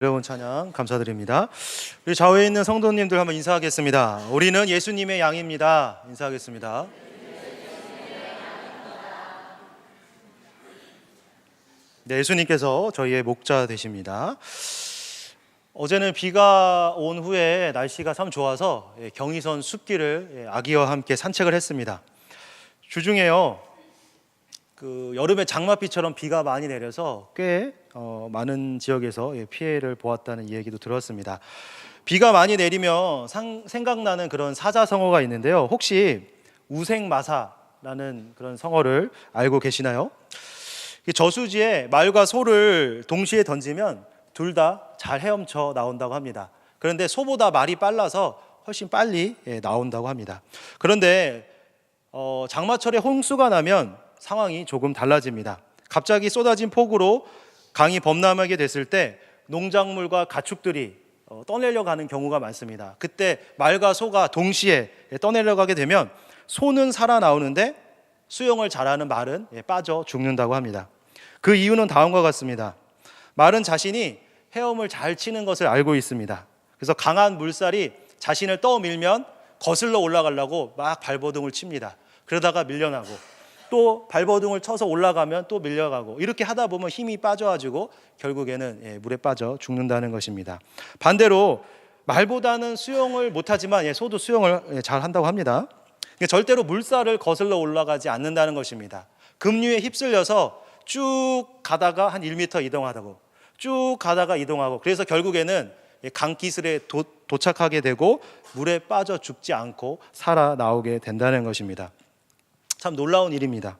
여러분 찬양 감사드립니다. 우리 좌우에 있는 성도님들 한번 인사하겠습니다. 우리는 예수님의 양입니다. 인사하겠습니다. 네, 예수님께서 저희의 목자 되십니다. 어제는 비가 온 후에 날씨가 참 좋아서 예, 경의선 숲길을 예, 아기와 함께 산책을 했습니다. 주중에요. 그 여름에 장맛비처럼 비가 많이 내려서 꽤 어, 많은 지역에서 예, 피해를 보았다는 이야기도 들었습니다. 비가 많이 내리면 상, 생각나는 그런 사자성어가 있는데요. 혹시 우생마사라는 그런 성어를 알고 계시나요? 이 저수지에 말과 소를 동시에 던지면 둘 다 잘 헤엄쳐 나온다고 합니다. 그런데 소보다 말이 빨라서 훨씬 빨리 예, 나온다고 합니다. 그런데 어, 장마철에 홍수가 나면 상황이 조금 달라집니다. 갑자기 쏟아진 폭우로 강이 범람하게 됐을 때 농작물과 가축들이 어, 떠내려 가는 경우가 많습니다. 그때 말과 소가 동시에 예, 떠내려 가게 되면 소는 살아나오는데 수영을 잘하는 말은 예, 빠져 죽는다고 합니다. 그 이유는 다음과 같습니다. 말은 자신이 헤엄을 잘 치는 것을 알고 있습니다. 그래서 강한 물살이 자신을 떠밀면 거슬러 올라가려고 막 발버둥을 칩니다. 그러다가 밀려나고 또 발버둥을 쳐서 올라가면 또 밀려가고 이렇게 하다 보면 힘이 빠져가지고 결국에는 예, 물에 빠져 죽는다는 것입니다. 반대로 말보다는 수영을 못하지만 예, 소도 수영을 예, 잘 한다고 합니다. 그러니까 절대로 물살을 거슬러 올라가지 않는다는 것입니다. 급류에 휩쓸려서 쭉 가다가 한 1m 이동하다고 쭉 가다가 이동하고 그래서 결국에는 강기슬에 도, 도착하게 되고 물에 빠져 죽지 않고 살아 나오게 된다는 것입니다. 참 놀라운 일입니다.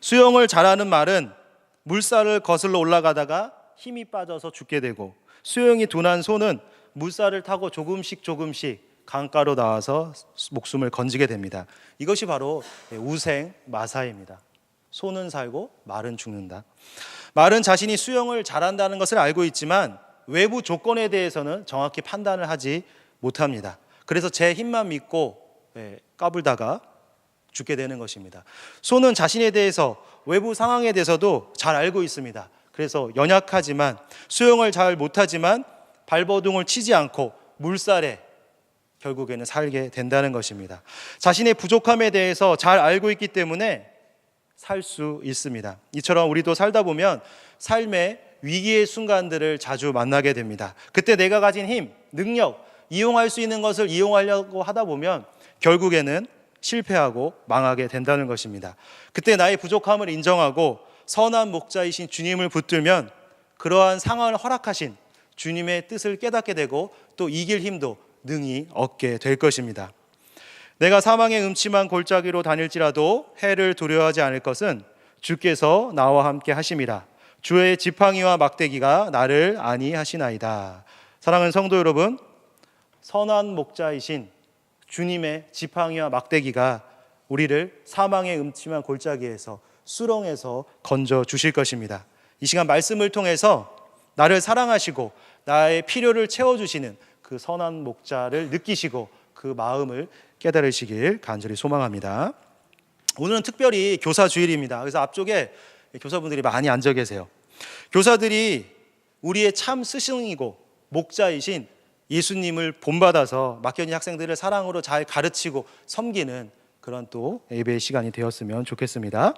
수영을 잘하는 말은 물살을 거슬러 올라가다가 힘이 빠져서 죽게 되고 수영이 둔한 소는 물살을 타고 조금씩 조금씩 강가로 나와서 목숨을 건지게 됩니다. 이것이 바로 우생 마사입니다. 소는 살고 말은 죽는다. 말은 자신이 수영을 잘한다는 것을 알고 있지만 외부 조건에 대해서는 정확히 판단을 하지 못합니다. 그래서 제 힘만 믿고 예, 까불다가 죽게 되는 것입니다. 소는 자신에 대해서 외부 상황에 대해서도 잘 알고 있습니다. 그래서 연약하지만 수영을 잘 못하지만 발버둥을 치지 않고 물살에 결국에는 살게 된다는 것입니다. 자신의 부족함에 대해서 잘 알고 있기 때문에 살 수 있습니다. 이처럼 우리도 살다 보면 삶의 위기의 순간들을 자주 만나게 됩니다. 그때 내가 가진 힘, 능력, 이용할 수 있는 것을 이용하려고 하다 보면 결국에는 실패하고 망하게 된다는 것입니다. 그때 나의 부족함을 인정하고 선한 목자이신 주님을 붙들면 그러한 상황을 허락하신 주님의 뜻을 깨닫게 되고 또 이길 힘도 능히 얻게 될 것입니다. 내가 사망의 음침한 골짜기로 다닐지라도 해를 두려워하지 않을 것은 주께서 나와 함께 하심이라. 주의 지팡이와 막대기가 나를 아니하시나이다. 사랑하는 성도 여러분, 선한 목자이신 주님의 지팡이와 막대기가 우리를 사망의 음침한 골짜기에서 수렁에서 건져 주실 것입니다. 이 시간 말씀을 통해서 나를 사랑하시고 나의 필요를 채워 주시는 그 선한 목자를 느끼시고 그 마음을 깨달으시길 간절히 소망합니다. 오늘은 특별히 교사 주일입니다. 그래서 앞쪽에 교사분들이 많이 앉아 계세요. 교사들이 우리의 참 스승이고 목자이신 예수님을 본받아서 막연히 학생들을 사랑으로 잘 가르치고 섬기는 그런 또 예배의 시간이 되었으면 좋겠습니다.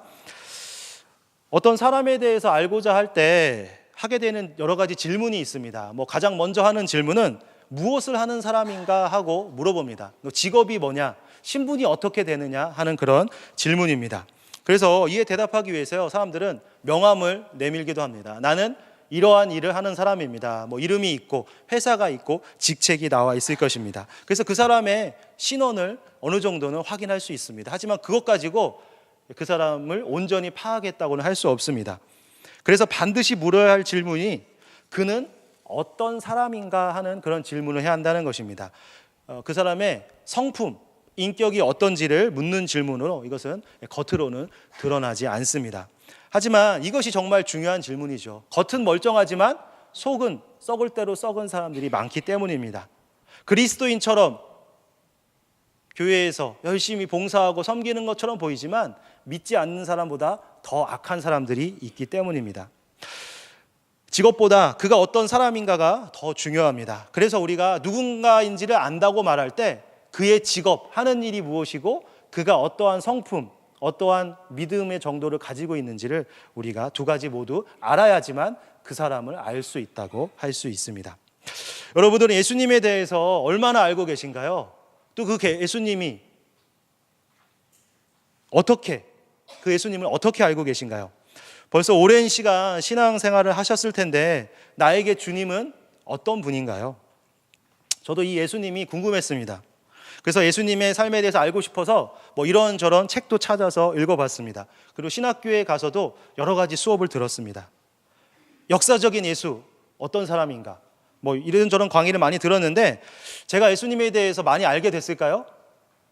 어떤 사람에 대해서 알고자 할 때 하게 되는 여러 가지 질문이 있습니다. 뭐 가장 먼저 하는 질문은 무엇을 하는 사람인가 하고 물어봅니다. 너 직업이 뭐냐? 신분이 어떻게 되느냐 하는 그런 질문입니다. 그래서 이에 대답하기 위해서요, 사람들은 명함을 내밀기도 합니다. 나는 이러한 일을 하는 사람입니다. 뭐 이름이 있고 회사가 있고 직책이 나와 있을 것입니다. 그래서 그 사람의 신원을 어느 정도는 확인할 수 있습니다. 하지만 그것 가지고 그 사람을 온전히 파악했다고는 할 수 없습니다. 그래서 반드시 물어야 할 질문이 그는 어떤 사람인가 하는 그런 질문을 해야 한다는 것입니다. 어, 그 사람의 성품, 인격이 어떤지를 묻는 질문으로 이것은 겉으로는 드러나지 않습니다. 하지만 이것이 정말 중요한 질문이죠. 겉은 멀쩡하지만 속은 썩을 대로 썩은 사람들이 많기 때문입니다. 그리스도인처럼 교회에서 열심히 봉사하고 섬기는 것처럼 보이지만 믿지 않는 사람보다 더 악한 사람들이 있기 때문입니다. 직업보다 그가 어떤 사람인가가 더 중요합니다. 그래서 우리가 누군가인지를 안다고 말할 때 그의 직업, 하는 일이 무엇이고 그가 어떠한 성품, 어떠한 믿음의 정도를 가지고 있는지를 우리가 두 가지 모두 알아야지만 그 사람을 알 수 있다고 할 수 있습니다. 여러분들은 예수님에 대해서 얼마나 알고 계신가요? 또 그 예수님이 어떻게 그 예수님을 어떻게 알고 계신가요? 벌써 오랜 시간 신앙생활을 하셨을 텐데 나에게 주님은 어떤 분인가요? 저도 이 예수님이 궁금했습니다. 그래서 예수님의 삶에 대해서 알고 싶어서 뭐 이런저런 책도 찾아서 읽어봤습니다. 그리고 신학교에 가서도 여러 가지 수업을 들었습니다. 역사적인 예수 어떤 사람인가? 뭐 이런저런 강의를 많이 들었는데 제가 예수님에 대해서 많이 알게 됐을까요?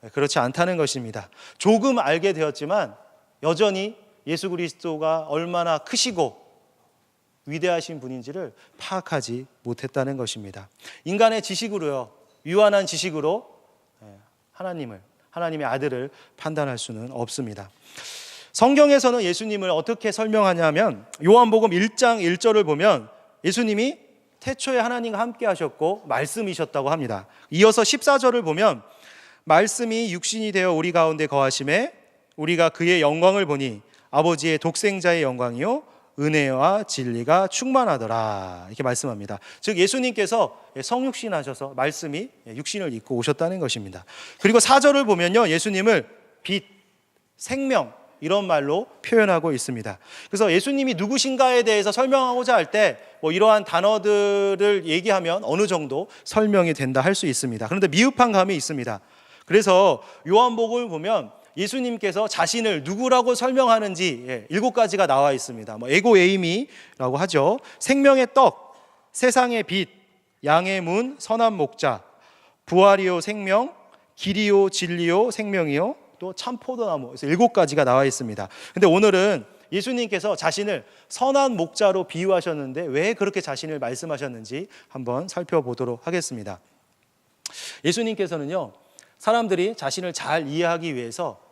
네, 그렇지 않다는 것입니다. 조금 알게 되었지만 여전히 예수 그리스도가 얼마나 크시고 위대하신 분인지를 파악하지 못했다는 것입니다. 인간의 지식으로요, 유한한 지식으로 예, 하나님을, 하나님의 아들을 판단할 수는 없습니다. 성경에서는 예수님을 어떻게 설명하냐면 요한복음 1장 1절을 보면 예수님이 태초에 하나님과 함께 하셨고 말씀이셨다고 합니다. 이어서 14절을 보면 말씀이 육신이 되어 우리 가운데 거하심에 우리가 그의 영광을 보니 아버지의 독생자의 영광이요 은혜와 진리가 충만하더라 이렇게 말씀합니다. 즉 예수님께서 성육신 하셔서 말씀이 육신을 입고 오셨다는 것입니다. 그리고 4절을 보면요 예수님을 빛, 생명 이런 말로 표현하고 있습니다. 그래서 예수님이 누구신가에 대해서 설명하고자 할 때 뭐 이러한 단어들을 얘기하면 어느 정도 설명이 된다 할 수 있습니다. 그런데 미흡한 감이 있습니다. 그래서 요한복음을 보면 예수님께서 자신을 누구라고 설명하는지 예, 일곱 가지가 나와 있습니다. 뭐 에고 에이미라고 하죠. 생명의 떡, 세상의 빛, 양의 문, 선한 목자, 부활이요 생명, 길이요 진리요 생명이요 또 참포도나무. 그래서 일곱 가지가 나와 있습니다. 근데 오늘은 예수님께서 자신을 선한 목자로 비유하셨는데 왜 그렇게 자신을 말씀하셨는지 한번 살펴보도록 하겠습니다. 예수님께서는요, 사람들이 자신을 잘 이해하기 위해서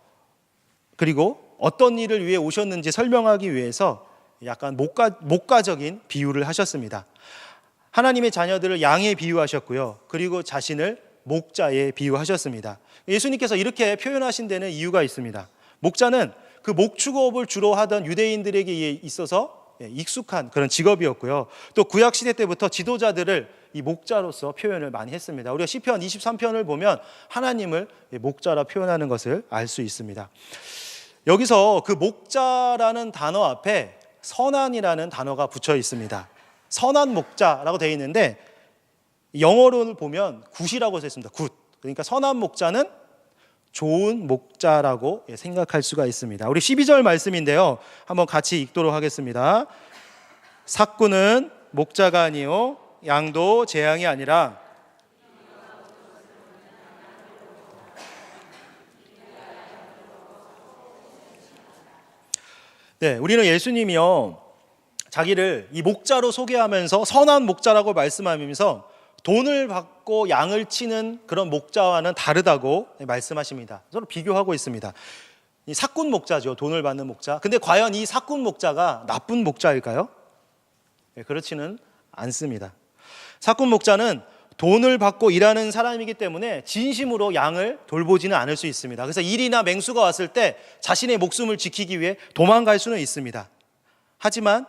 그리고 어떤 일을 위해 오셨는지 설명하기 위해서 약간 목가, 목가적인 비유를 하셨습니다. 하나님의 자녀들을 양에 비유하셨고요. 그리고 자신을 목자에 비유하셨습니다. 예수님께서 이렇게 표현하신 데는 이유가 있습니다. 목자는 그 목축업을 주로 하던 유대인들에게 있어서 익숙한 그런 직업이었고요. 또 구약 시대 때부터 지도자들을 이 목자로서 표현을 많이 했습니다. 우리가 시편 23편을 보면 하나님을 목자라 표현하는 것을 알 수 있습니다. 여기서 그 목자라는 단어 앞에 선한이라는 단어가 붙여 있습니다. 선한 목자라고 되어 있는데 영어로 보면 굿이라고 써 있습니다. 굿. 그러니까 선한 목자는 좋은 목자라고 생각할 수가 있습니다. 우리 12절 말씀인데요. 한번 같이 읽도록 하겠습니다. 삭구는 목자가 아니요 양도 재앙이 아니라 네, 우리는 예수님이요 자기를 이 목자로 소개하면서 선한 목자라고 말씀하면서 돈을 받고 양을 치는 그런 목자와는 다르다고 말씀하십니다. 서로 비교하고 있습니다. 이 사꾼 목자죠. 돈을 받는 목자. 근데 과연 이 사꾼 목자가 나쁜 목자일까요? 네, 그렇지는 않습니다. 사꾼 목자는 돈을 받고 일하는 사람이기 때문에 진심으로 양을 돌보지는 않을 수 있습니다. 그래서 일이나 맹수가 왔을 때 자신의 목숨을 지키기 위해 도망갈 수는 있습니다. 하지만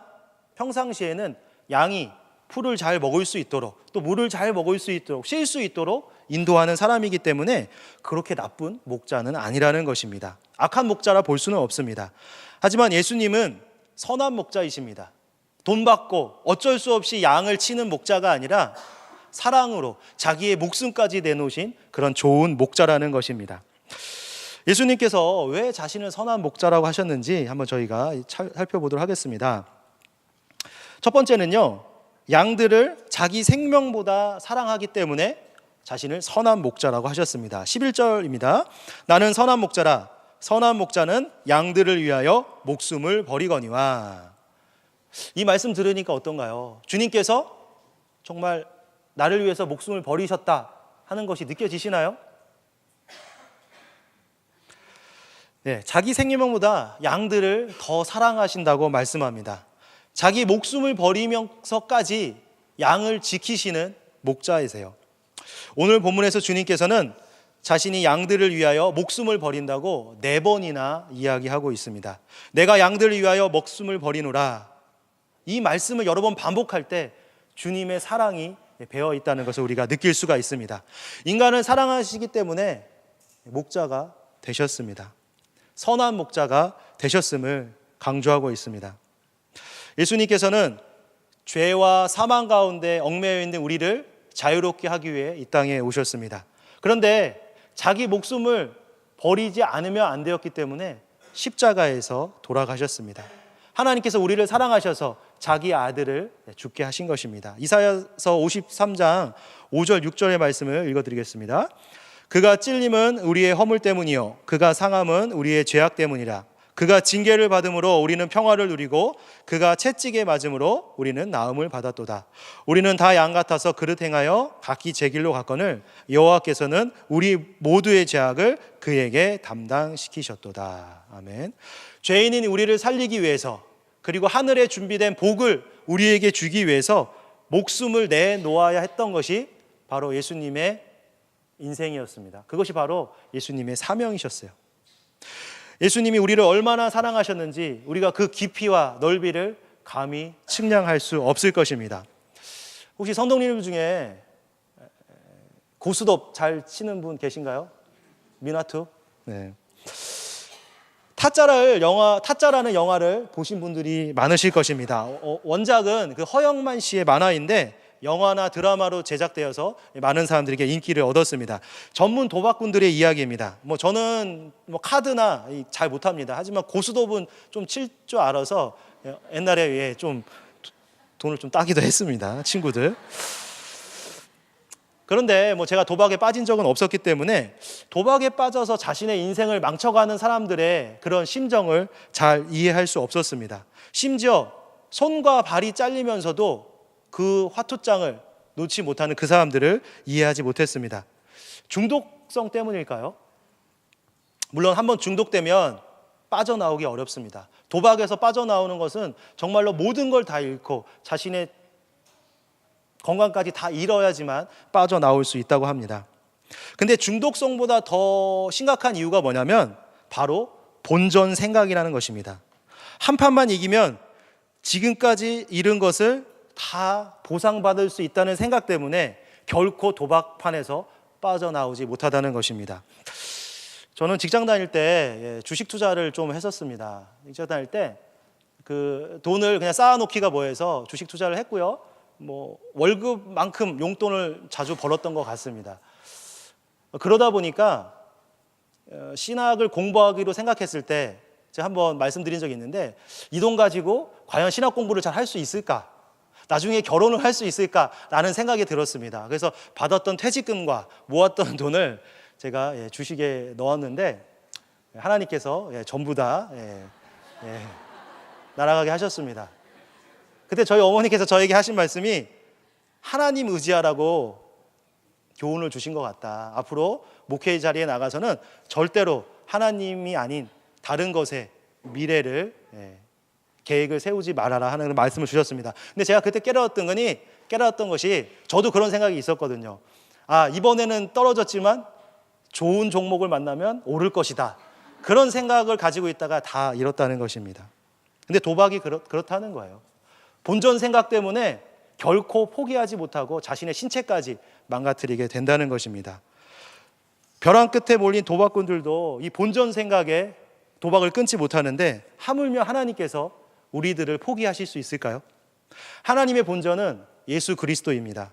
평상시에는 양이 풀을 잘 먹을 수 있도록 또 물을 잘 먹을 수 있도록 쉴 수 있도록 인도하는 사람이기 때문에 그렇게 나쁜 목자는 아니라는 것입니다. 악한 목자라 볼 수는 없습니다. 하지만 예수님은 선한 목자이십니다. 돈 받고 어쩔 수 없이 양을 치는 목자가 아니라 사랑으로 자기의 목숨까지 내놓으신 그런 좋은 목자라는 것입니다. 예수님께서 왜 자신을 선한 목자라고 하셨는지 한번 저희가 살펴보도록 하겠습니다. 첫 번째는요, 양들을 자기 생명보다 사랑하기 때문에 자신을 선한 목자라고 하셨습니다. 11절입니다. 나는 선한 목자라. 선한 목자는 양들을 위하여 목숨을 버리거니와. 이 말씀 들으니까 어떤가요? 주님께서 정말 나를 위해서 목숨을 버리셨다 하는 것이 느껴지시나요? 네, 자기 생명보다 양들을 더 사랑하신다고 말씀합니다. 자기 목숨을 버리면서까지 양을 지키시는 목자이세요. 오늘 본문에서 주님께서는 자신이 양들을 위하여 목숨을 버린다고 네 번이나 이야기하고 있습니다. 내가 양들을 위하여 목숨을 버리노라. 이 말씀을 여러 번 반복할 때 주님의 사랑이 배어 있다는 것을 우리가 느낄 수가 있습니다. 인간을 사랑하시기 때문에 목자가 되셨습니다. 선한 목자가 되셨음을 강조하고 있습니다. 예수님께서는 죄와 사망 가운데 얽매여 있는 우리를 자유롭게 하기 위해 이 땅에 오셨습니다. 그런데 자기 목숨을 버리지 않으면 안 되었기 때문에 십자가에서 돌아가셨습니다. 하나님께서 우리를 사랑하셔서 자기 아들을 죽게 하신 것입니다. 이사야서 53장 5절 6절의 말씀을 읽어 드리겠습니다. 그가 찔림은 우리의 허물 때문이요 그가 상함은 우리의 죄악 때문이라 그가 징계를 받음으로 우리는 평화를 누리고 그가 채찍에 맞음으로 우리는 나음을 받았도다. 우리는 다 양 같아서 그릇 행하여 각기 제 길로 갔거늘 여호와께서는 우리 모두의 죄악을 그에게 담당시키셨도다. 아멘. 죄인인 우리를 살리기 위해서 그리고 하늘에 준비된 복을 우리에게 주기 위해서 목숨을 내놓아야 했던 것이 바로 예수님의 인생이었습니다. 그것이 바로 예수님의 사명이셨어요. 예수님이 우리를 얼마나 사랑하셨는지 우리가 그 깊이와 넓이를 감히 측량할 수 없을 것입니다. 혹시 성도님 중에 고스톱 잘 치는 분 계신가요? 미나투? 네. 타짜를 영화 타짜라는 영화를 보신 분들이 많으실 것입니다. 어, 원작은 그 허영만 씨의 만화인데 영화나 드라마로 제작되어서 많은 사람들에게 인기를 얻었습니다. 전문 도박꾼들의 이야기입니다. 뭐 저는 뭐 카드나 잘 못합니다. 하지만 고스톱은 좀칠 줄 알아서 옛날에 예, 좀 돈을 좀 따기도 했습니다. 친구들. 그런데 뭐 제가 도박에 빠진 적은 없었기 때문에 도박에 빠져서 자신의 인생을 망쳐가는 사람들의 그런 심정을 잘 이해할 수 없었습니다. 심지어 손과 발이 잘리면서도 그 화투장을 놓지 못하는 그 사람들을 이해하지 못했습니다. 중독성 때문일까요? 물론 한번 중독되면 빠져나오기 어렵습니다. 도박에서 빠져나오는 것은 정말로 모든 걸 다 잃고 자신의 건강까지 다 잃어야지만 빠져나올 수 있다고 합니다. 근데 중독성보다 더 심각한 이유가 뭐냐면 바로 본전 생각이라는 것입니다. 한 판만 이기면 지금까지 잃은 것을 다 보상받을 수 있다는 생각 때문에 결코 도박판에서 빠져나오지 못하다는 것입니다. 저는 직장 다닐 때 예, 주식 투자를 좀 했었습니다. 직장 다닐 때 그 돈을 그냥 쌓아놓기가 뭐해서 주식 투자를 했고요. 뭐 월급만큼 용돈을 자주 벌었던 것 같습니다. 그러다 보니까 어, 신학을 공부하기로 생각했을 때 제가 한번 말씀드린 적이 있는데 이 돈 가지고 과연 신학 공부를 잘 할 수 있을까? 나중에 결혼을 할 수 있을까 라는 생각이 들었습니다. 그래서 받았던 퇴직금과 모았던 돈을 제가 예, 주식에 넣었는데 하나님께서 예, 전부 다 예, 날아가게 하셨습니다. 그때 저희 어머니께서 저에게 하신 말씀이 하나님 의지하라고 교훈을 주신 것 같다. 앞으로 목회 자리에 나가서는 절대로 하나님이 아닌 다른 것에 미래를 계획을 세우지 말아라 하는 말씀을 주셨습니다. 근데 제가 그때 깨달았던 거니 깨달았던 것이 저도 그런 생각이 있었거든요. 아, 이번에는 떨어졌지만 좋은 종목을 만나면 오를 것이다. 그런 생각을 가지고 있다가 다 잃었다는 것입니다. 근데 도박이 그렇, 그렇다는 거예요. 본전 생각 때문에 결코 포기하지 못하고 자신의 신체까지 망가뜨리게 된다는 것입니다. 벼랑 끝에 몰린 도박꾼들도 이 본전 생각에 도박을 끊지 못하는데 하물며 하나님께서 우리들을 포기하실 수 있을까요? 하나님의 본전은 예수 그리스도입니다.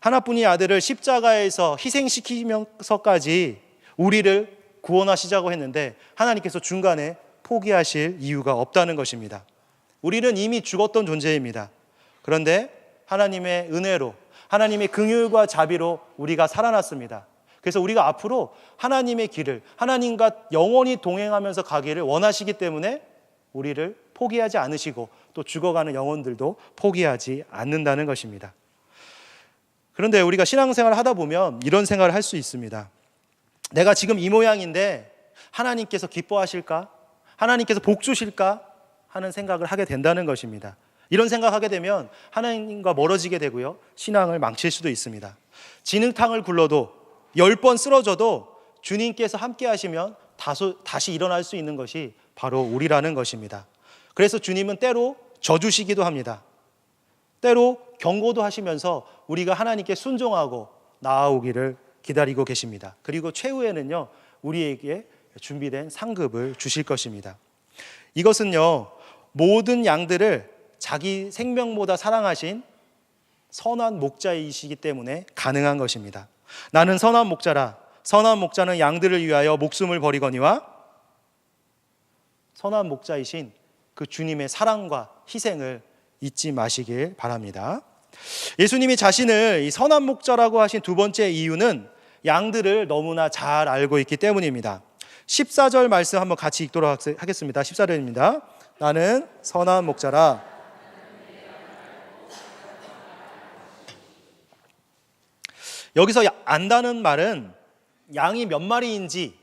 하나뿐인 아들을 십자가에서 희생시키면서까지 우리를 구원하시자고 했는데 하나님께서 중간에 포기하실 이유가 없다는 것입니다. 우리는 이미 죽었던 존재입니다. 그런데 하나님의 은혜로 하나님의 긍휼과 자비로 우리가 살아났습니다. 그래서 우리가 앞으로 하나님의 길을 하나님과 영원히 동행하면서 가기를 원하시기 때문에 우리를 포기하지 않으시고 또 죽어가는 영혼들도 포기하지 않는다는 것입니다. 그런데 우리가 신앙생활을 하다 보면 이런 생각을 할 수 있습니다. 내가 지금 이 모양인데 하나님께서 기뻐하실까? 하나님께서 복 주실까? 하는 생각을 하게 된다는 것입니다. 이런 생각하게 되면 하나님과 멀어지게 되고요. 신앙을 망칠 수도 있습니다. 진흙탕을 굴러도 열 번 쓰러져도 주님께서 함께 하시면 다소, 다시 일어날 수 있는 것이 바로 우리라는 것입니다. 그래서 주님은 때로 져주시기도 합니다. 때로 경고도 하시면서 우리가 하나님께 순종하고 나아오기를 기다리고 계십니다. 그리고 최후에는요, 우리에게 준비된 상급을 주실 것입니다. 이것은요, 모든 양들을 자기 생명보다 사랑하신 선한 목자이시기 때문에 가능한 것입니다. 나는 선한 목자라. 선한 목자는 양들을 위하여 목숨을 버리거니와 선한 목자이신 그 주님의 사랑과 희생을 잊지 마시길 바랍니다. 예수님이 자신을 이 선한 목자라고 하신 두 번째 이유는 양들을 너무나 잘 알고 있기 때문입니다. 14절 말씀 한번 같이 읽도록 하겠습니다. 14절입니다. 나는 선한 목자라. 여기서 안다는 말은 양이 몇 마리인지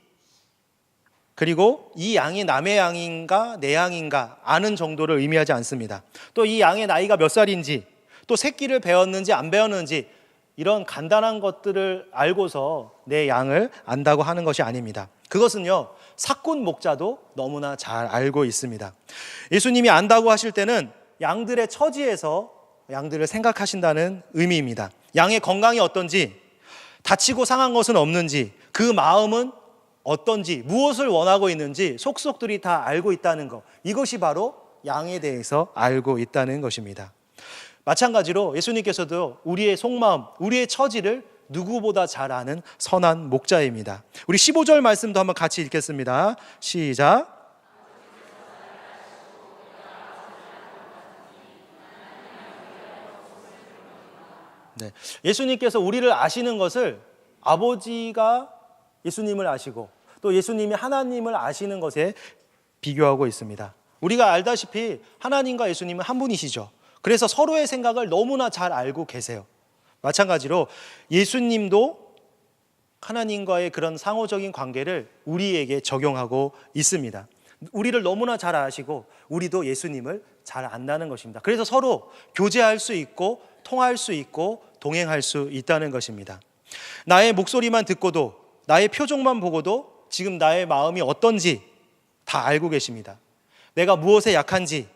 그리고 이 양이 남의 양인가 내 양인가 아는 정도를 의미하지 않습니다. 또 이 양의 나이가 몇 살인지 또 새끼를 배웠는지 안 배웠는지 이런 간단한 것들을 알고서 내 양을 안다고 하는 것이 아닙니다. 그것은요, 사꾼 목자도 너무나 잘 알고 있습니다. 예수님이 안다고 하실 때는 양들의 처지에서 양들을 생각하신다는 의미입니다. 양의 건강이 어떤지, 다치고 상한 것은 없는지, 그 마음은 어떤지, 무엇을 원하고 있는지 속속들이 다 알고 있다는 것. 이것이 바로 양에 대해서 알고 있다는 것입니다. 마찬가지로 예수님께서도 우리의 속마음, 우리의 처지를 누구보다 잘 아는 선한 목자입니다. 우리 15절 말씀도 한번 같이 읽겠습니다. 시작. 네. 예수님께서 우리를 아시는 것을 아버지가 예수님을 아시고 또 예수님이 하나님을 아시는 것에 비교하고 있습니다. 우리가 알다시피 하나님과 예수님은 한 분이시죠. 그래서 서로의 생각을 너무나 잘 알고 계세요. 마찬가지로 예수님도 하나님과의 그런 상호적인 관계를 우리에게 적용하고 있습니다. 우리를 너무나 잘 아시고 우리도 예수님을 잘 안다는 것입니다. 그래서 서로 교제할 수 있고 통할 수 있고 동행할 수 있다는 것입니다. 나의 목소리만 듣고도 나의 표정만 보고도 지금 나의 마음이 어떤지 다 알고 계십니다. 내가 무엇에 약한지,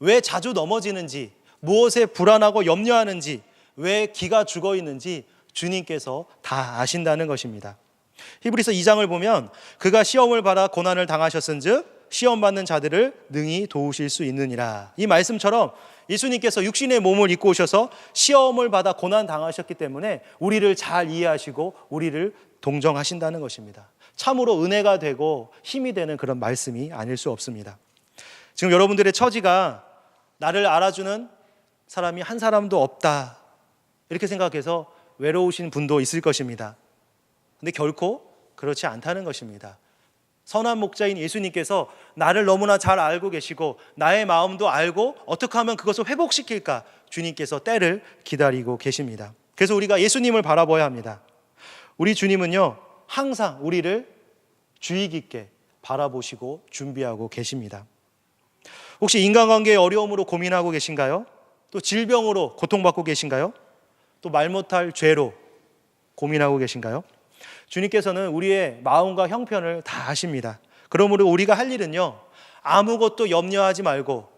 왜 자주 넘어지는지, 무엇에 불안하고 염려하는지, 왜 기가 죽어 있는지 주님께서 다 아신다는 것입니다. 히브리서 2장을 보면 그가 시험을 받아 고난을 당하셨은즉 시험 받는 자들을 능히 도우실 수 있느니라. 이 말씀처럼 예수님께서 육신의 몸을 입고 오셔서 시험을 받아 고난 당하셨기 때문에 우리를 잘 이해하시고 우리를 동정하신다는 것입니다. 참으로 은혜가 되고 힘이 되는 그런 말씀이 아닐 수 없습니다. 지금 여러분들의 처지가 나를 알아주는 사람이 한 사람도 없다. 이렇게 생각해서 외로우신 분도 있을 것입니다. 근데 결코 그렇지 않다는 것입니다. 선한 목자인 예수님께서 나를 너무나 잘 알고 계시고 나의 마음도 알고 어떻게 하면 그것을 회복시킬까 주님께서 때를 기다리고 계십니다. 그래서 우리가 예수님을 바라봐야 합니다. 우리 주님은요, 항상 우리를 주의 깊게 바라보시고 준비하고 계십니다. 혹시 인간관계의 어려움으로 고민하고 계신가요? 또 질병으로 고통받고 계신가요? 또 말 못할 죄로 고민하고 계신가요? 주님께서는 우리의 마음과 형편을 다 아십니다. 그러므로 우리가 할 일은요, 아무것도 염려하지 말고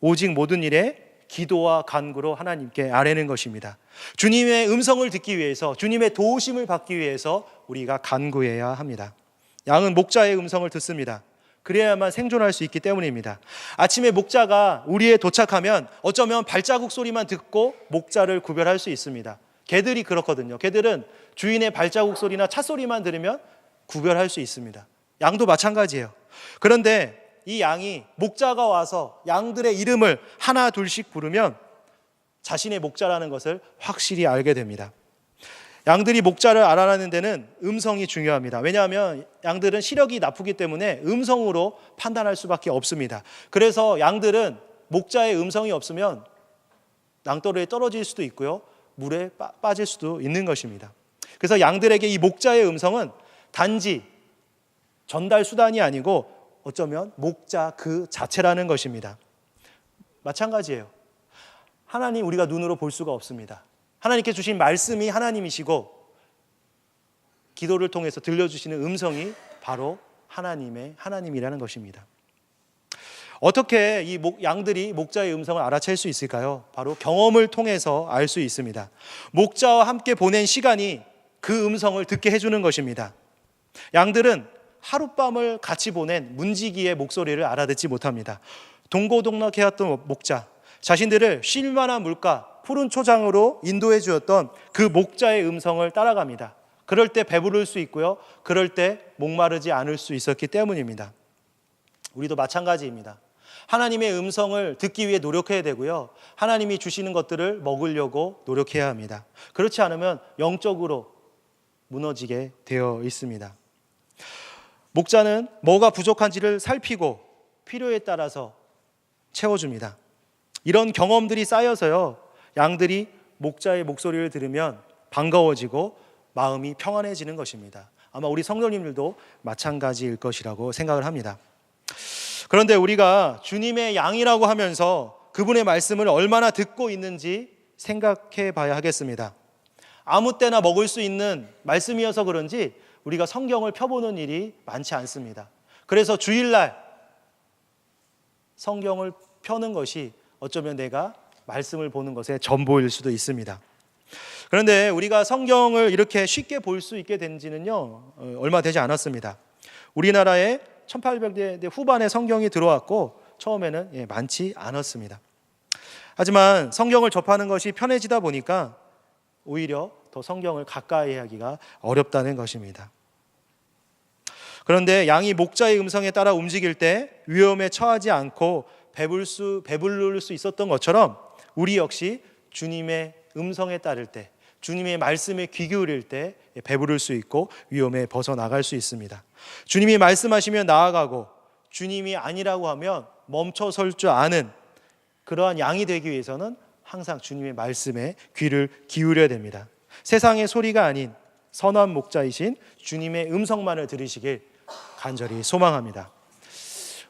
오직 모든 일에 기도와 간구로 하나님께 아뢰는 것입니다. 주님의 음성을 듣기 위해서, 주님의 도우심을 받기 위해서 우리가 간구해야 합니다. 양은 목자의 음성을 듣습니다. 그래야만 생존할 수 있기 때문입니다. 아침에 목자가 우리에 도착하면 어쩌면 발자국 소리만 듣고 목자를 구별할 수 있습니다. 개들이 그렇거든요. 개들은 주인의 발자국 소리나 차 소리만 들으면 구별할 수 있습니다. 양도 마찬가지예요. 그런데 이 양이 목자가 와서 양들의 이름을 하나 둘씩 부르면 자신의 목자라는 것을 확실히 알게 됩니다. 양들이 목자를 알아내는 데는 음성이 중요합니다. 왜냐하면 양들은 시력이 나쁘기 때문에 음성으로 판단할 수밖에 없습니다. 그래서 양들은 목자의 음성이 없으면 낭떠러에 떨어질 수도 있고요. 물에 빠질 수도 있는 것입니다. 그래서 양들에게 이 목자의 음성은 단지 전달 수단이 아니고 어쩌면 목자 그 자체라는 것입니다. 마찬가지예요. 하나님 우리가 눈으로 볼 수가 없습니다. 하나님께 주신 말씀이 하나님이시고 기도를 통해서 들려주시는 음성이 바로 하나님의 하나님이라는 것입니다. 어떻게 이 목, 양들이 목자의 음성을 알아챌 수 있을까요? 바로 경험을 통해서 알 수 있습니다. 목자와 함께 보낸 시간이 그 음성을 듣게 해주는 것입니다. 양들은 하룻밤을 같이 보낸 문지기의 목소리를 알아듣지 못합니다. 동고동락해왔던 목자, 자신들을 쉴만한 물가, 푸른 초장으로 인도해 주었던 그 목자의 음성을 따라갑니다. 그럴 때 배부를 수 있고요. 그럴 때 목마르지 않을 수 있었기 때문입니다. 우리도 마찬가지입니다. 하나님의 음성을 듣기 위해 노력해야 되고요. 하나님이 주시는 것들을 먹으려고 노력해야 합니다. 그렇지 않으면 영적으로 무너지게 되어 있습니다. 목자는 뭐가 부족한지를 살피고 필요에 따라서 채워줍니다. 이런 경험들이 쌓여서요, 양들이 목자의 목소리를 들으면 반가워지고 마음이 평안해지는 것입니다. 아마 우리 성도님들도 마찬가지일 것이라고 생각을 합니다. 그런데 우리가 주님의 양이라고 하면서 그분의 말씀을 얼마나 듣고 있는지 생각해 봐야 하겠습니다. 아무 때나 먹을 수 있는 말씀이어서 그런지 우리가 성경을 펴보는 일이 많지 않습니다. 그래서 주일날 성경을 펴는 것이 어쩌면 내가 말씀을 보는 것의 전보일 수도 있습니다. 그런데 우리가 성경을 이렇게 쉽게 볼 수 있게 된 지는요, 어, 얼마 되지 않았습니다. 우리나라에 1800대 후반에 성경이 들어왔고, 처음에는 예, 많지 않았습니다. 하지만 성경을 접하는 것이 편해지다 보니까 오히려 더 성경을 가까이 하기가 어렵다는 것입니다. 그런데 양이 목자의 음성에 따라 움직일 때 위험에 처하지 않고 배불 수, 배부를 수 있었던 것처럼 우리 역시 주님의 음성에 따를 때, 주님의 말씀에 귀 기울일 때 배부를 수 있고 위험에 벗어나갈 수 있습니다. 주님이 말씀하시면 나아가고 주님이 아니라고 하면 멈춰 설 줄 아는 그러한 양이 되기 위해서는 항상 주님의 말씀에 귀를 기울여야 됩니다. 세상의 소리가 아닌 선한 목자이신 주님의 음성만을 들으시길 간절히 소망합니다.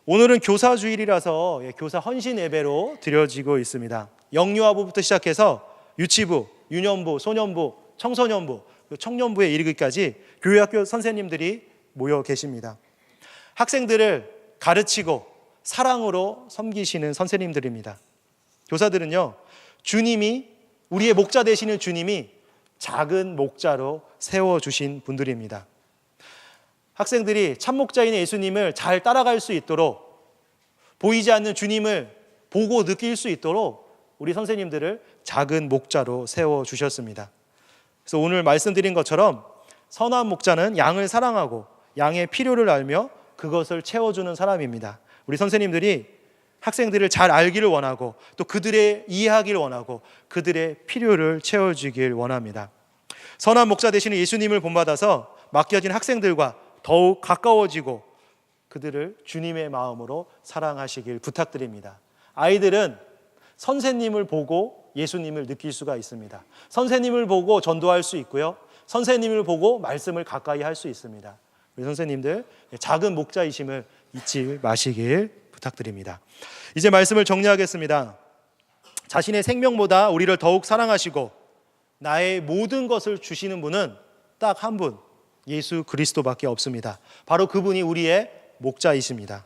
오늘은 교사 주일이라서 예, 교사 헌신 예배로 드려지고 있습니다. 영유아부부터 시작해서 유치부, 유년부, 소년부, 청소년부, 청년부에 이르기까지 교회학교 선생님들이 모여 계십니다. 학생들을 가르치고 사랑으로 섬기시는 선생님들입니다. 교사들은요, 주님이 우리의 목자 되시는 주님이 작은 목자로 세워 주신 분들입니다. 학생들이 참목자인 예수님을 잘 따라갈 수 있도록 보이지 않는 주님을 보고 느낄 수 있도록 우리 선생님들을 작은 목자로 세워 주셨습니다. 그래서 오늘 말씀드린 것처럼 선한 목자는 양을 사랑하고 양의 필요를 알며 그것을 채워주는 사람입니다. 우리 선생님들이 학생들을 잘 알기를 원하고 또 그들의 이해하기를 원하고 그들의 필요를 채워주길 원합니다. 선한 목자 되시는 예수님을 본받아서 맡겨진 학생들과 더욱 가까워지고 그들을 주님의 마음으로 사랑하시길 부탁드립니다. 아이들은 선생님을 보고 예수님을 느낄 수가 있습니다. 선생님을 보고 전도할 수 있고요. 선생님을 보고 말씀을 가까이 할 수 있습니다. 우리 선생님들 작은 목자이심을 잊지 마시길 부탁드립니다. 이제 말씀을 정리하겠습니다. 자신의 생명보다 우리를 더욱 사랑하시고 나의 모든 것을 주시는 분은 딱 한 분, 예수 그리스도밖에 없습니다. 바로 그분이 우리의 목자이십니다.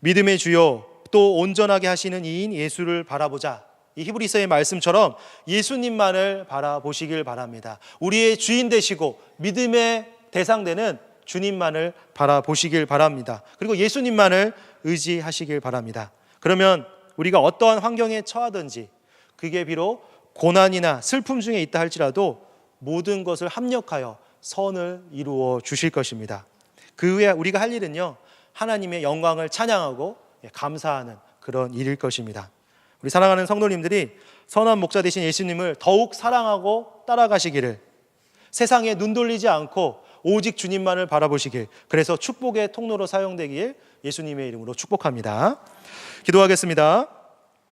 믿음의 주요 또 온전하게 하시는 이인 예수를 바라보자. 이 히브리서의 말씀처럼 예수님만을 바라보시길 바랍니다. 우리의 주인 되시고 믿음의 대상 되는 주님만을 바라보시길 바랍니다. 그리고 예수님만을 의지하시길 바랍니다. 그러면 우리가 어떠한 환경에 처하든지 그게 비록 고난이나 슬픔 중에 있다 할지라도 모든 것을 합력하여 선을 이루어 주실 것입니다. 그 후에 우리가 할 일은요, 하나님의 영광을 찬양하고 감사하는 그런 일일 것입니다. 우리 사랑하는 성도님들이 선한 목자 되신 예수님을 더욱 사랑하고 따라가시기를 세상에 눈 돌리지 않고 오직 주님만을 바라보시길 그래서 축복의 통로로 사용되길 예수님의 이름으로 축복합니다. 기도하겠습니다.